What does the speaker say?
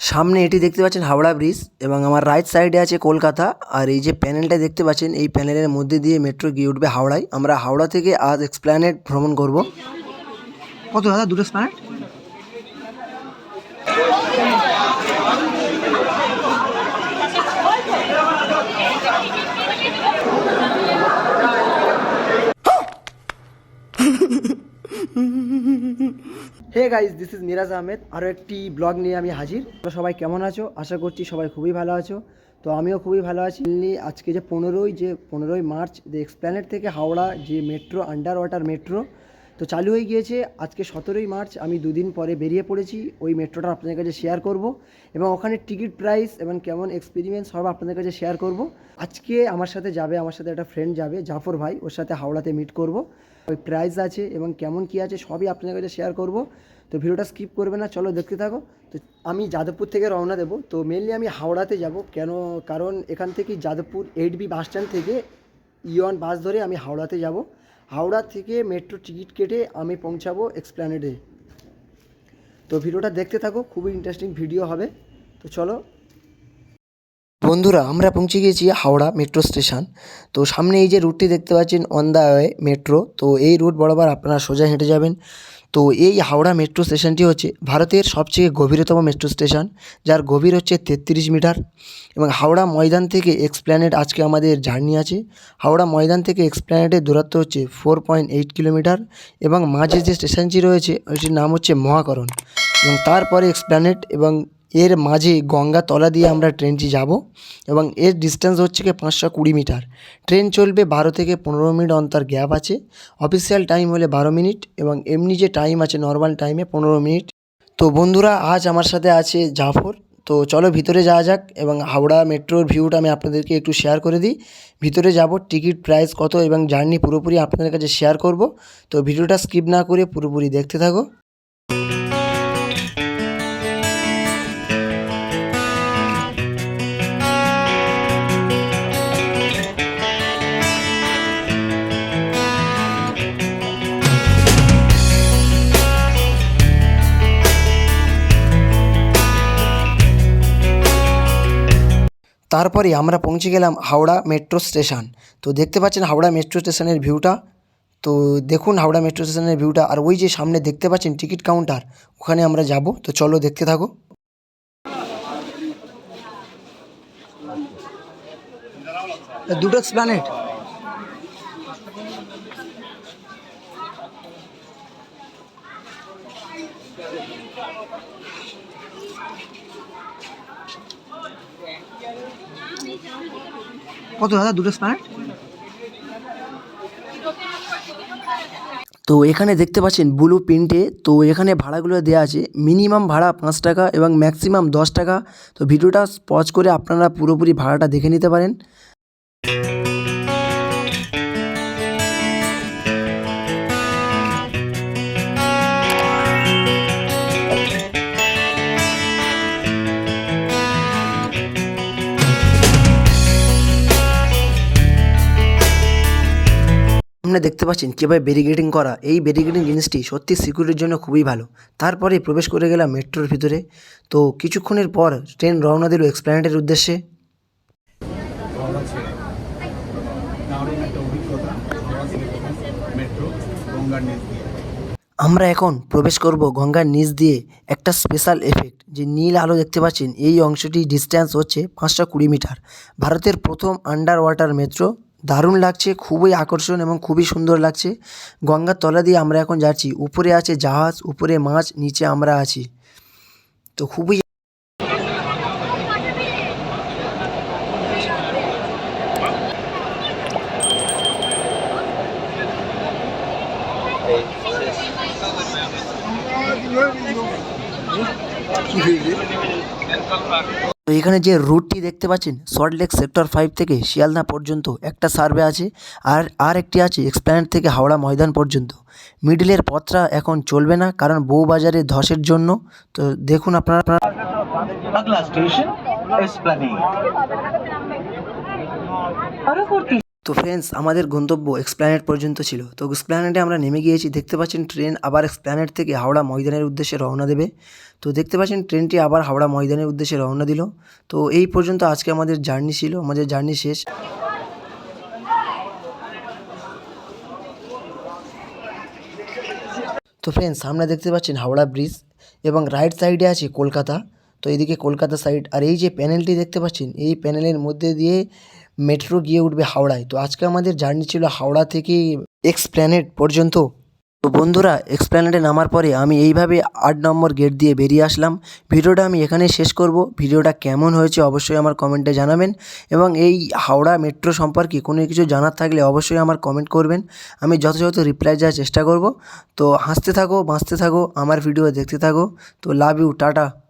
সামনে এটি দেখতে পাচ্ছেন হাওড়া ব্রিজ এবং আমার রাইট সাইডে আছে কলকাতা। আর এই যে প্যানেলটা দেখতে পাচ্ছেন এই প্যানেলের মধ্যে দিয়ে মেট্রো গিয়ে উঠবে হাওড়ায়। আমরা হাওড়া থেকে আজ এক্সপ্ল্যানেট ভ্রমণ করব। কত দাদা দুটো Esplanade hey guys this is Miraj Ahmed আরও একটি ব্লগ নিয়ে আমি হাজির। সবাই কেমন আছো? আশা করছি সবাই খুবই ভালো আছো। তো আমিও খুবই ভালো আছি। আজকে যে পনেরোই যে, পনেরোই মার্চ যে এক্সপ্ল্যানেট থেকে হাওড়া যে মেট্রো আন্ডার ওয়াটার মেট্রো তো চালু হয়ে গিয়েছে। আজকে সতেরোই মার্চ, আমি দুদিন পরে বেরিয়ে পড়েছি। ওই মেট্রোটা আপনাদের কাছে শেয়ার করব এবং ওখানে টিকিট প্রাইস এবং কেমন এক্সপিরিয়েন্স সব আপনাদের কাছে শেয়ার করব। আজকে আমার সাথে যাবে, আমার সাথে একটা ফ্রেন্ড যাবে, জাফর ভাই। ওর সাথে হাওড়াতে মিট করব। ওই প্রাইস আছে এবং কেমন কী আছে সবই আপনাদের কাছে শেয়ার করব। তো ভিডিওটা স্কিপ করবে না, চলো দেখতে থাকো। তো আমি যাদবপুর থেকে রওনা দেবো। তো মেনলি আমি হাওড়াতে যাব। কেন? কারণ এখান থেকে Jadavpur eight B bus stand থেকে ইওয়ান বাস ধরে আমি হাওড়াতে যাব। হাওড়া থেকে মেট্রো টিকিট কেটে আমি পৌঁছাবো এক্সপ্ল্যানেডে তো ভিডিওটা দেখতে থাকো, খুবই ইন্টারেস্টিং ভিডিও হবে। তো চলো। বন্ধুরা, আমরা পৌঁছে গিয়েছি হাওড়া মেট্রো স্টেশন। তো সামনে এই যে রুটটি দেখতে পাচ্ছেন অন দ্য ওয়ে মেট্রো তো এই রুট বরাবর আপনারা সোজা হেঁটে যাবেন। তো এই হাওড়া মেট্রো স্টেশনটি হচ্ছে ভারতের সবচেয়ে গভীরতম মেট্রো স্টেশন যার গভীর হচ্ছে তেত্রিশ মিটার এবং হাওড়া ময়দান থেকে এক্সপ্ল্যানেট আজকে আমাদের জার্নি আছে। হাওড়া ময়দান থেকে এক্সপ্ল্যানেটের দূরত্ব হচ্ছে ফোর পয়েন্ট এইট কিলোমিটার এবং মাঝে যে স্টেশনটি রয়েছে, ওইটির নাম হচ্ছে মহাকরণ এবং তারপরে এক্সপ্ল্যানেট এবং এর মাঝে গঙ্গা তলা দিয়ে আমরা ট্রেনটি যাব এবং এর ডিস্টেন্স হচ্ছে কি পাঁচশো কুড়ি মিটার। ট্রেন চলবে বারো থেকে পনেরো মিনিট অন্তর গ্যাপ আছে। অফিসিয়াল টাইম হলে বারো মিনিট এবং এমনি যে টাইম আছে নর্মাল টাইমে পনেরো মিনিট। তো বন্ধুরা, আজ আমার সাথে আছে জাফর। তো চলো ভিতরে যাওয়া যাক এবং হাওড়া মেট্রোর ভিউটা আমি আপনাদেরকে একটু শেয়ার করে দিই। ভিতরে যাব টিকিট প্রাইস কত এবং জার্নি পুরোপুরি আপনাদের কাছে শেয়ার করব। তো ভিডিওটা স্কিপ না করে পুরোপুরি দেখতে থাকো। তারপরে আমরা পৌঁছে গেলাম হাওড়া মেট্রো স্টেশন তো দেখতে পাচ্ছেন হাওড়া মেট্রো স্টেশনের ভিউটা তো দেখুন হাওড়া মেট্রো স্টেশনের ভিউটা আর ওই যে সামনে দেখতে পাচ্ছেন টিকিট কাউন্টার ওখানে আমরা যাব। তো চলো দেখতে থাকো। দুটো প্ল্যানেট কত দাদা, দুটো তো এখানে দেখতে পাচ্ছেন ব্লু প্রিন্টে তো এখানে ভাড়াগুলো দেওয়া আছে। মিনিমাম ভাড়া পাঁচ টাকা এবং ম্যাক্সিমাম দশ টাকা। তো ভিডিওটা পজ করে আপনারা পুরোপুরি ভাড়াটা দেখে নিতে পারেন। সামনে দেখতে পাচ্ছেন কীভাবে ব্যারিকেডিং করা। এই ব্যারিকেডিং জিনিসটি সত্যি সিকিউরিটির জন্য খুবই ভালো। তারপরে প্রবেশ করে গেলাম মেট্রোর ভিতরে। তো কিছুক্ষণের পর ট্রেন রওনা দিল এক্সপ্ল্যানেটের উদ্দেশ্যে। আমরা এখন প্রবেশ করব গঙ্গার নিচ দিয়ে একটা স্পেশাল এফেক্ট যে নীল আলো দেখতে পাচ্ছেন, এই অংশটি ডিস্ট্যান্স হচ্ছে পাঁচশো কুড়ি মিটার। ভারতের প্রথম আন্ডার ওয়াটার মেট্রো দারুণ লাগছে, খুবই আকর্ষণ এবং খুবই সুন্দর লাগছে। গঙ্গার তলা দিয়ে আমরা এখন যাচ্ছি। উপরে আছে জাহাজ, উপরে মাছ, নিচে আমরা আছি। তো খুবই তো এখানে যে রুটটি দেখতে পাচ্ছেন সল্টলেক সেক্টর ফাইভ থেকে শিয়ালদা পর্যন্ত একটা সার্ভে আছে আর আর একটি আছে এক্সপ্ল্যান্ড থেকে হাওড়া ময়দান পর্যন্ত। মিডিলের পথটা এখন চলবে না কারণ বউবাজারে ধসের জন্য। তো দেখুন আপনারা তো ফ্রেন্ডস আমাদের গন্তব্য এক্সপ্ল্যানেট পর্যন্ত ছিল। তো এক্সপ্ল্যানেটে আমরা নেমে গিয়েছি, দেখতে পাচ্ছেন ট্রেন আবার এক্সপ্ল্যানেট থেকে হাওড়া ময়দানের উদ্দেশ্যে রওনা দেবে। তো দেখতে পাচ্ছেন ট্রেনটি আবার হাওড়া ময়দানের উদ্দেশ্যে রওনা দিল। তো এই পর্যন্ত আজকে আমাদের জার্নি ছিল, আমাদের জার্নি শেষ। তো ফ্রেন্ডস সামনে দেখতে পাচ্ছেন হাওড়া ব্রিজ এবং রাইট সাইডে আছে কলকাতা। তো এদিকে কলকাতা সাইড আর এই যে প্যানেলটি দেখতে পাচ্ছেন, এই প্যানেলের মধ্যে দিয়ে মেট্রো গিয়ে উঠবে হাওড়ায়। তো আজকে আমাদের জার্নি ছিল হাওড়া থেকে এক্সপ্ল্যানেট পর্যন্ত। তো বন্ধুরা এক্সপ্ল্যানেটে নামার পরে আমি এইভাবে আট নম্বর গেট দিয়ে বেরিয়ে আসলাম। ভিডিওটা আমি এখানেই শেষ করব। ভিডিওটা কেমন হয়েছে অবশ্যই আমার কমেন্টে জানাবেন। এবং এই হাওড়া মেট্রো সম্পর্কে কোনো কিছু জানার থাকলে অবশ্যই আমার কমেন্ট করবেন। আমি যথাযথ রিপ্লাই দেওয়ার চেষ্টা করব। তো হাসতে থাকো, বাঁচতে থাকো, আমার ভিডিও দেখতে থাকো। তো লাভ ইউ টাটা।